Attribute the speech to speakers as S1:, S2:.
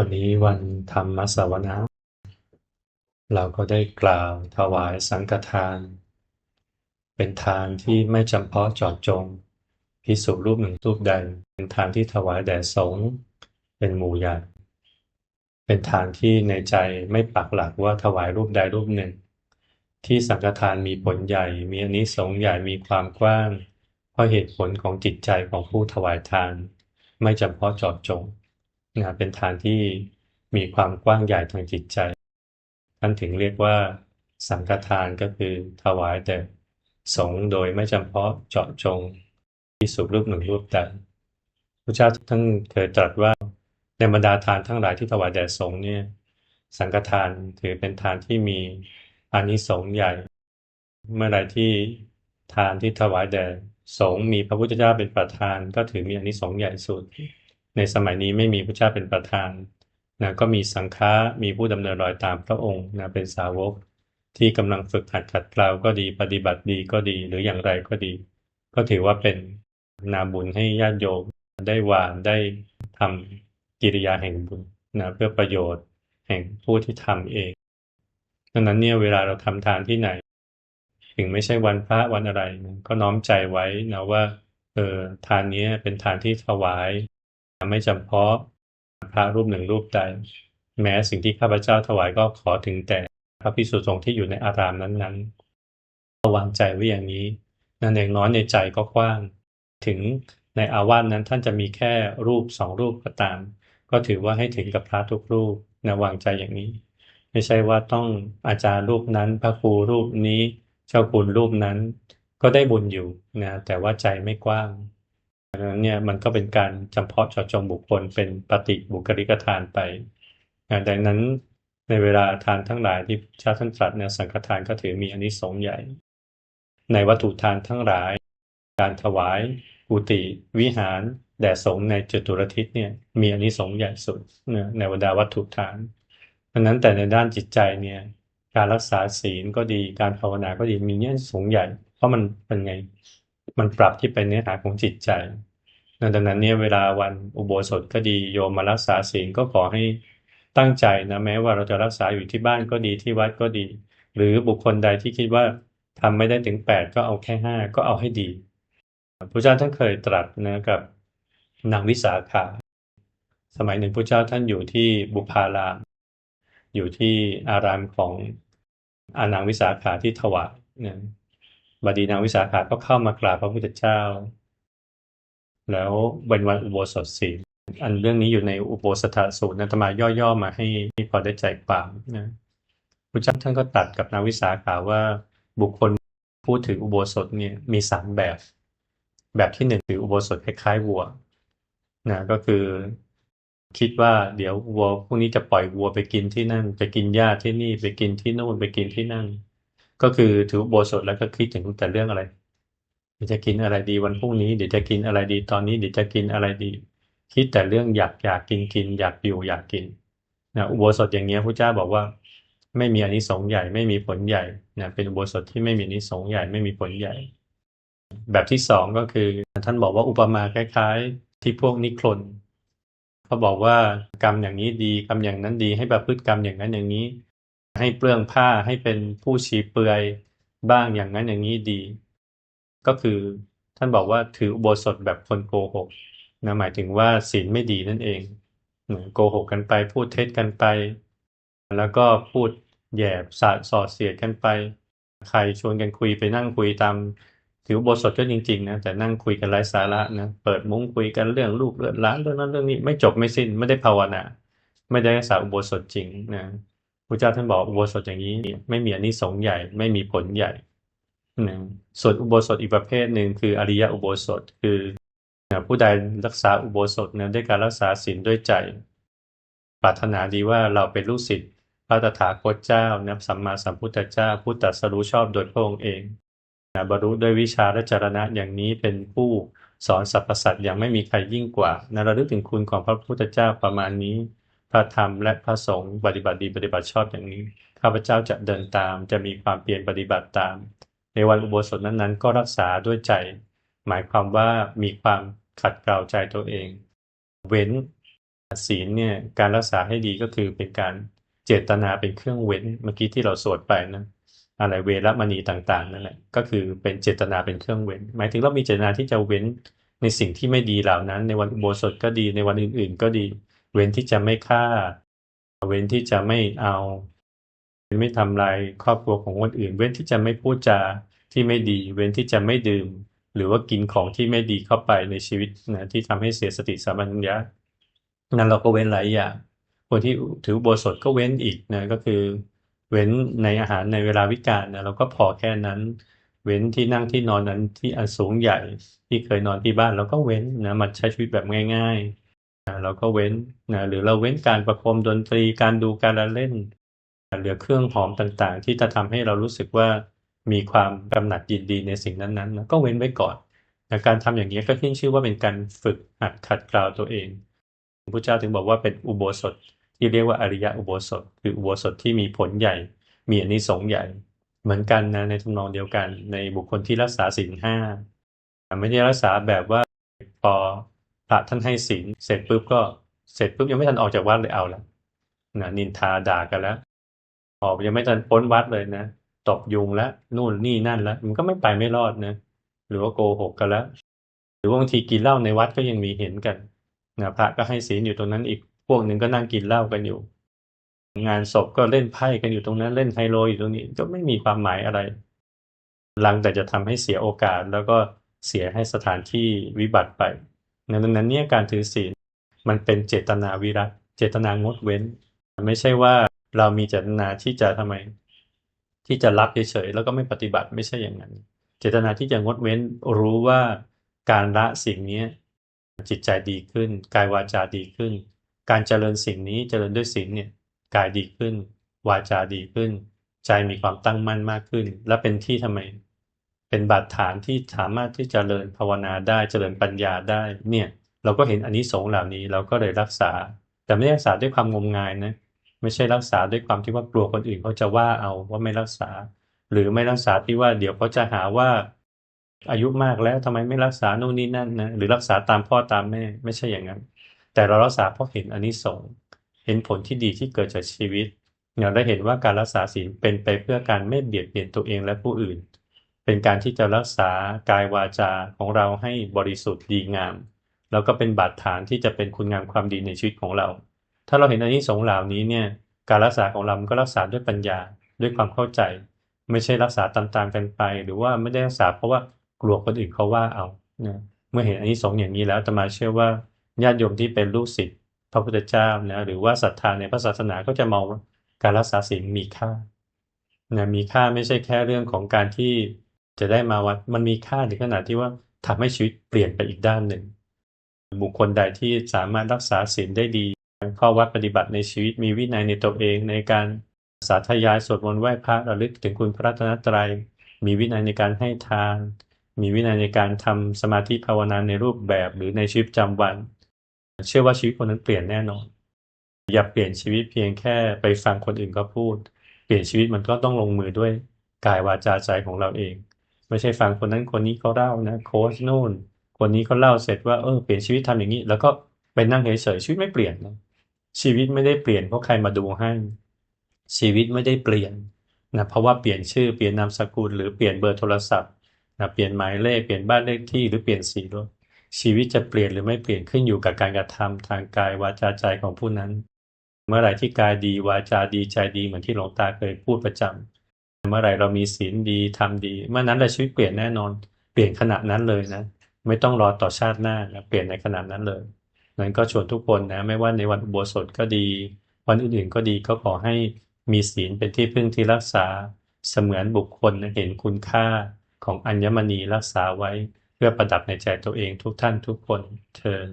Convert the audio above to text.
S1: วันนี้วันธรรมสวนาเราก็ได้กล่าวถวายสังฆทาน เป็นทานที่ไม่จำเพาะจาะจงพิสุรูปหนึ่งรูปใด เป็นทานที่ถวายแด่สงฆ์เป็นหมู่ใหญ่เป็นทานที่ในใจไม่ปักหลักว่าถวายรูปใดรูปหนึ่ง ที่สังฆทานมีผลใหญ่ มีอานิสงส์ใหญ่มีความกว้าง เพราะเหตุผลของจิตใจของผู้ถวายทาน ไม่จำเพาะจาะจง นะเป็นทานที่มีความกว้างใหญ่ทางจิตใจ ท่านถึงเรียกว่า สังฆทานก็คือถวายแต่สงโดยไม่จำเพาะเจาะจงพิสุรูปหนึ่งรูปใดพระเจ้าท่านเคยตรัสว่าในบรรดาทานทั้งหลายที่ถวายแด่สงเนี่ยสังฆทานถือเป็นทานที่มีอานิสงส์ใหญ่ เมื่อไรที่ทานที่ถวายแด่สงมีพระพุทธเจ้าเป็นประธานก็ถือมีอานิสงส์ใหญ่สุด ในสมัยนี้ไม่มีพระเจ้าเป็นประธานนะก็มีสังฆะมีผู้ดำเนินรอยตามพระองค์นะเป็นสาวก ที่กำลังฝึกหัดขัดเกลาก็ดีปฏิบัติดีก็ดีหรืออย่างไรก็ดี ก็ถือว่าเป็นนาบุญให้ญาติโยมได้วางได้ทำกิริยาแห่งบุญนะเพื่อประโยชน์แห่งผู้ที่ทำเองดังนั้นเนี่ยเวลาเราทำทานที่ไหน ถึงไม่ใช่วันพระวันอะไร ก็น้อมใจไว้นะว่าเออทานนี้เป็นทานที่ถวาย ไม่จำเพาะพระรูปหนึ่งรูปใด แม้สิ่งที่ข้าพเจ้าถวายก็ขอถึงแต่พระภิกษุสงฆ์ที่อยู่ในอารามนั้นๆระวางใจไว้อย่างนี้นั่นเองน้อยในใจก็กว้าง ถึงในอาวาสนั้นท่านจะมีแค่รูปสองรูปก็ตาม ก็ถือว่าให้ถึงกับพระทุกรูปนะวางใจอย่างนี้ ไม่ใช่ว่าต้องอาจารย์รูปนั้น พระครูรูปนี้ เจ้าคุณรูปนั้น ก็ได้บุญอยู่นะแต่ว่าใจไม่กว้าง ดังนั้นเนี่ยมันก็เป็นการจำเพาะเจาะจงบุคคลเป็นปฏิบุคลิกทานไปดังนั้นในเวลาทานทั้งหลายที่ชาท่านตรัสเนี่ยสังฆทานก็ถือมีอนิสงส์ใหญ่ ในวัตถุทานทั้งหลาย การถวายกุฏิวิหาร แด่สงฆ์ในจตุรทิศเนี่ยมีอนิสงส์ใหญ่สุดในบรรดาวัตถุทานดังนั้นแต่ในด้านจิตใจเนี่ยการรักษาศีลก็ดีการภาวนาก็ดีมีเนี่ยสงส์ใหญ่ เพราะมันเป็นไง มันปรับที่เป็นเนื้อหาของจิตใจดังนั้นเนี่ยเวลาวันอุโบสถก็ดีโยมมารักษาศีลก็ขอให้ตั้งใจนะแม้ว่าเราจะรักษาอยู่ที่บ้านก็ดีที่วัดก็ดี หรือบุคคลใดที่คิดว่าทำไม่ได้ถึงแปดก็เอาแค่ห้าก็เอาให้ดีพระเจ้าท่านเคยตรัสนะกับนางวิสาขา สมัยหนึ่งพระเจ้าท่านอยู่ที่บุพาราม อยู่ที่อารามของอานางวิสาขาที่ถวายนะ บดีนางวิสาขาก็เข้ามากราบพระพุทธเจ้า แล้ววันวันอุโบสถศีลอันเรื่องนี้อยู่ในอุโบสถสูตรนะธรรมาย่อๆมาให้พอได้ใจความนะพระเจ้าท่านก็ตัดกับนางวิสาขาว่าบุคคลพูดถึงอุโบสถเนี่ยมีสามแบบ แบบที่หนึ่งคืออุโบสถคล้ายๆวัวนะก็คือคิดว่าเดี๋ยววัวพวกนี้จะปล่อยวัวไปกินที่นั่น ไปกินหญ้าที่นี่ไปกินที่โน่นไปกินที่นั่น ก็คือถือโบสถแล้วก็คิดถึงแต่เรื่องอะไรเดี๋ยวจะกินอะไรดีวันพรุ่งนี้เดี๋ยวจะกินอะไรดีตอนนี้เดี๋ยวจะกินอะไรดี คิดแต่เรื่องอยากอยากกินกิน อยากอยู่อยากกินนะอุโบสถอย่างเงี้ยพระเจ้าบอกว่า ไม่มีอานิสงส์ใหญ่ไม่มีผลใหญ่นะเป็นอุโบสถที่ไม่มีอานิสงส์ใหญ่ไม่มีผลใหญ่ แบบที่สองก็คือท่านบอกว่าอุปมาคล้าย ๆ ที่พวกนิครนเขาบอกว่ากรรมอย่างนี้ดีกรรมอย่างนั้นดีให้ประพฤติกรรมอย่างนั้นอย่างนี้ ให้เปลืองผ้าให้เป็นผู้ชีเปลือยบ้างอย่างนั้นอย่างนี้ดี ก็คือท่านบอกว่าถืออุโบสถแบบคนโกหกนะหมายถึงว่าศีลไม่ดีนั่นเองโกหกกันไป พูดเท็จกันไป แล้วก็พูดแยบสาสอดเสียดกันไป ใครชวนกันคุยไปนั่งคุยตามถืออุโบสถก็จริงๆนะแต่นั่งคุยกันไร้สาระนะเปิดมุ้งคุยกันเรื่องลูกเรื่องหลานเรื่องนั้นเรื่องนี้ไม่จบไม่สิ้นไม่ได้ภาวนา ไม่ได้รักษาอุโบสถจริงนะ พระเจ้าท่านบอกอุโบสถอย่างนี้ ไม่มีอานิสงส์ใหญ่ไม่มีผลใหญ่หนะส่วนอุโบสถอีกประเภทหนึ่งคืออริยอุโบสถคือผู้ใดรักษาอุโบสถเนะด้วยการรักษาศีลด้วยใจ ปรารถนาดีว่าเราเป็นลูกศิษย์พระตถาคตเจ้านะสัมมาสัมพุทธเจ้าผู้ตรัสรู้ชอบโดยพระองค์เองนะบรรลุด้วยวิชาและจรณะอย่างนี้เป็นผู้สอนสรรพสัตว์อย่างไม่มีใครยิ่งกว่านะระลึกถึงคุณของพระพุทธเจ้าประมาณนี้ พระธรรมและพระสงฆ์ปฏิบัติดีปฏิบัติชอบอย่างนี้ ข้าพเจ้าจะเดินตาม จะมีความเปลี่ยนปฏิบัติตาม ในวันอุโบสถนั้นๆ ก็รักษาด้วยใจ หมายความว่ามีความขัดเกลาใจตัวเอง เว้นศีลเนี่ยการรักษาให้ดีก็คือเป็นการเจตนาเป็นเครื่องเว้นเมื่อกี้ที่เราสวดไปนะอะไรเวรมณีต่างๆนั่นแหละก็คือเป็นเจตนาเป็นเครื่องเว้น หมายถึงเรามีเจตนาที่จะเว้นในสิ่งที่ไม่ดีเหล่านั้น ในวันอุโบสถก็ดีในวันอื่นๆ ก็ดี เว้นที่จะไม่ฆ่า เว้นที่จะไม่เอาไม่ทำลายครอบครัวของคนอื่น เว้นที่จะไม่พูดจาที่ไม่ดี เว้นที่จะไม่ดื่ม หรือว่ากินของที่ไม่ดีเข้าไปในชีวิตนะที่ทำให้เสียสติสัมปชัญญะนั้นเราก็เว้นหลายอย่างคนที่ถือโบสถก็เว้นอีกนะก็คือ เว้นในอาหารในเวลาวิกาลนะเราก็พอแค่นั้นเว้นที่นั่งที่นอนนั้นที่อันสูงใหญ่ที่เคยนอนที่บ้านเราก็เว้นนะมันใช้ชีวิตแบบง่าย ๆ เราก็เว้นนะหรือเราเว้นการประคมดนตรีการดูการละเล่นเหลือเครื่องหอมต่างๆ ที่จะทำให้เรารู้สึกว่ามีความกำหนัดยินดีในสิ่งนั้นๆนะก็เว้นไว้ก่อนนะการทำอย่างนี้ก็ขึ้นชื่อว่าเป็นการฝึกหัดขัดเกลาตัวเองพระเจ้าถึงบอกว่าเป็นอุโบสถที่เรียกว่าอริยะอุโบสถ คืออุโบสถที่มีผลใหญ่ มีอนิสงส์ใหญ่ เหมือนกันนะในทำนองเดียวกันในบุคคลที่รักษาศีลห้าไม่ได้รักษาแบบว่าพอ พระท่านให้ศีลเสร็จปุ๊บก็เสร็จปุ๊บยังไม่ทันออกจากวัดเลยเอาแล้วนะนินทาด่ากันแล้ว ออกยังไม่ทันพ้นวัดเลยนะตบยุงแล้วนู่นนี่นั่นแล้วมันก็ไม่ไปไม่รอดนะหรือว่าโกหกกันแล้ว หรือว่าบางทีกินเหล้าในวัดก็ยังมีเห็นกันนะพระก็ให้ศีลอยู่ตรงนั้นอีกพวกหนึ่งก็นั่งกินเหล้ากันอยู่ งานศพก็เล่นไพ่กันอยู่ตรงนั้นเล่นไฮโลอยู่ตรงนี้ก็ไม่มีความหมายอะไรลังแต่จะทำให้เสียโอกาสแล้วก็เสียให้สถานที่วิบัติไป ดังนั้นเนี่ยการถือศีลมันเป็นเจตนาวิรัตเจตนางดเว้น ไม่ใช่ว่าเรามีเจตนาที่จะทำไม ที่จะรับเฉยๆแล้วก็ไม่ปฏิบัติไม่ใช่อย่างนั้น เจตนาที่จะงดเว้นรู้ว่าการละสิ่งนี้จิตใจดีขึ้น กายวาจาดีขึ้น การเจริญสิ่งนี้เจริญด้วยศีลเนี่ยกายดีขึ้น วาจาดีขึ้น ใจมีความตั้งมั่นมากขึ้น และเป็นที่ทำไม เป็นบาดฐานที่สามารถที่จะเจริญภาวนาได้เจริญปัญญาได้เนี่ยเราก็เห็นอันนี้สงเหล่านี้เราก็เลยรักษา แต่ไม่รักษาด้วยความงมงายนะไม่ใช่รักษาด้วยความที่ว่ากลัวคนอื่นเขาจะว่าเอาว่าไม่รักษา หรือไม่รักษาที่ว่าเดี๋ยวเขาจะหาว่า อายุมากแล้วทำไมไม่รักษาโน่นนี่นั่นนะหรือรักษาตามพ่อตามแม่ไม่ใช่อย่างนั้น แต่เรารักษาเพราะเห็นอันนี้สงเห็นผลที่ดีที่เกิดจากชีวิตเราได้เห็นว่าการรักษาศีลเป็นไปเพื่อการไม่เบียดเบียนตัวเองและผู้อื่น เป็นการที่จะรักษากายวาจาของเราให้บริสุทธิ์ดีงาม แล้วก็เป็นบาดฐานที่จะเป็นคุณงามความดีในชีวิตของเรา ถ้าเราเห็นอันนี้สงเหล่านี้เนี่ยการรักษาของเราก็รักษาด้วยปัญญาด้วยความเข้าใจ ไม่ใช่รักษาตามๆกันไป หรือว่าไม่ได้รักษาเพราะว่ากลัวคนอื่นเขาว่าเอานะเมื่อเห็นอันนี้สงอย่างนี้แล้วจะมาเชื่อว่าญาติโยมที่เป็นลูกศิษย์พระพุทธเจ้านะหรือว่าศรัทธาในพระศาสนาก็จะมองการรักษาศีลมีค่านะมีค่าไม่ใช่แค่เรื่องของการที่ จะได้มาวัดมันมีค่าถึงขนาดที่ว่าทำให้ชีวิตเปลี่ยนไปอีกด้านหนึ่ง บุคคลใดที่สามารถรักษาศีลได้ดีข้อวัดปฏิบัติในชีวิตมีวินัยในตัวเองในการสาธยายสวดมนต์ไหว้พระระลึกถึงคุณพระรัตนตรัย มีวินัยในการให้ทาน มีวินัยในการทำสมาธิภาวนาในรูปแบบหรือในชีวิตประจำวัน เชื่อว่าชีวิตคนนั้นเปลี่ยนแน่นอน อย่าเปลี่ยนชีวิตเพียงแค่ไปฟังคนอื่นก็พูด เปลี่ยนชีวิตมันก็ต้องลงมือด้วยกายวาจาใจของเราเอง ไม่ใช่ฟังคนนั้นคนนี้เขาเล่านะโค้ชนู่น คนนี้เขาเล่าเสร็จว่าเออเปลี่ยนชีวิตทำอย่างนี้ แล้วก็ไปนั่งเฉยๆชีวิตไม่เปลี่ยนนะชีวิตไม่ได้เปลี่ยนเพราะใครมาดูให้ ชีวิตไม่ได้เปลี่ยนนะเพราะว่าเปลี่ยนชื่อเปลี่ยนนามสกุลหรือเปลี่ยนเบอร์โทรศัพท์นะเปลี่ยนหมายเลขเปลี่ยนบ้านเลขที่หรือเปลี่ยนสีรถชีวิตจะเปลี่ยนหรือไม่เปลี่ยนขึ้นอยู่กับการกระทำทางกายวาจาใจของผู้นั้น เมื่อไหร่ที่กายดีวาจาดีใจดีเหมือนที่หลวงตาเคยพูดประจำ เมื่อไหร่เรามีศีลดีทำดี เมื่อนั้นแหละชีวิตเปลี่ยนแน่นอน เปลี่ยนขณะนั้นเลยนะ ไม่ต้องรอต่อชาติหน้านะเปลี่ยนในขณะนั้นเลยนั้นก็ชวนทุกคนนะไม่ว่าในวันอุโบสถก็ดี วันอื่นๆก็ดีก็ขอให้มีศีลเป็นที่พึ่งที่รักษาเสมือนบุคคลเห็นคุณค่าของอัญมณีรักษาไว้ เพื่อประดับในใจตัวเองทุกท่านทุกคนเทิน